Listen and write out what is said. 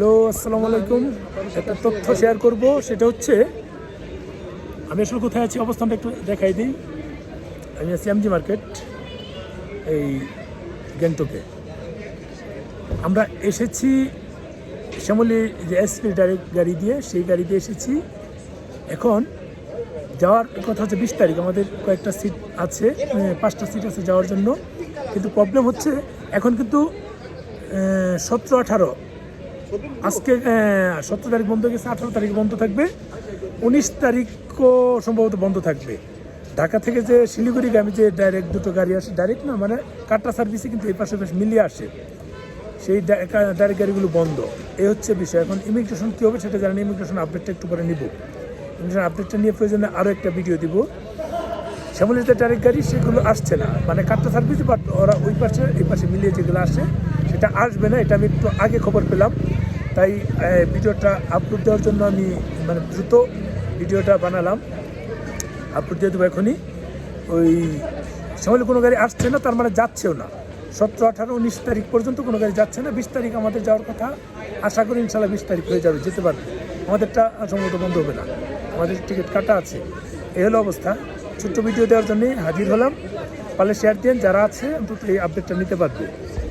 Hello আসসালামু আলাইকুম। একটা তথ্য শেয়ার করব, সেটা হচ্ছে, আমি আসলে কোথায় আছি, অবস্থানটা একটু দেখাই দিই। আমি আছি এমজি মার্কেট এই গ্যাংটকে। আমরা এসেছি শ্যামলী, যে এসপি ডাইরেক্ট গাড়ি দিয়ে, সেই গাড়ি দিয়ে এসেছি। এখন যাওয়ার কথা হচ্ছে বিশ তারিখ, আমাদের কয়েকটা সিট আছে পাঁচটা সিট আছে যাওয়ার জন্য। কিন্তু প্রবলেম হচ্ছে, এখন কিন্তু সতেরো আঠারো আজকে সতেরো তারিখ বন্ধ গেছে, আঠারো তারিখ বন্ধ থাকবে, উনিশ তারিখও সম্ভবত বন্ধ থাকবে। ঢাকা থেকে যে শিলিগুড়ি শিলিগুড়িগামী যে ডাইরেক্ট দুটো গাড়ি আসে ডাইরেক্ট না মানে কাটা সার্ভিসে কিন্তু এই পাশে বেশ মিলিয়ে আসে। সেই ডাইরেক্ট গাড়িগুলো বন্ধ। এই হচ্ছে বিষয়। এখন ইমিগ্রেশন কী হবে সেটা জানি ইমিগ্রেশন আপডেটটা একটু পরে নিব। ইমিগ্রেশন আপডেটটা নিয়ে প্রয়োজনে আরও একটা ভিডিও দিব। শ্যামলের যে ডাইরেক্ট গাড়ি, সেগুলো আসছে না। মানে কাটটা সার্ভিস বাট ওরা ওই পাশে, এই পাশে মিলিয়ে যেগুলো আসে, সেটা আসবে না। এটা আমি একটু আগে খবর পেলাম। তাই ভিডিওটা আপলোড দেওয়ার জন্য আমি মানে দ্রুত ভিডিওটা বানালাম। আপলোড দিয়ে দেবো এখনই। ওই শ্যামলে কোনো গাড়ি আসছে না, তার মানে যাচ্ছেও না। সতেরো, আঠারো, উনিশ তারিখ পর্যন্ত কোনো গাড়ি যাচ্ছে না। বিশ তারিখ আমাদের যাওয়ার কথা। আশা করি ইনশাল্লাহ বিশ তারিখ হয়ে যাবে, যেতে পারবে। আমাদেরটা সম্ভবত বন্ধ হবে না। আমাদের টিকিট কাটা আছে। এই হলো অবস্থা। ছোট্ট ভিডিও দেওয়ার জন্যই হাজির হলাম। পারলে শেয়ার দিন যারা আছে অন্তত এই আপডেটটা নিতে পারবে।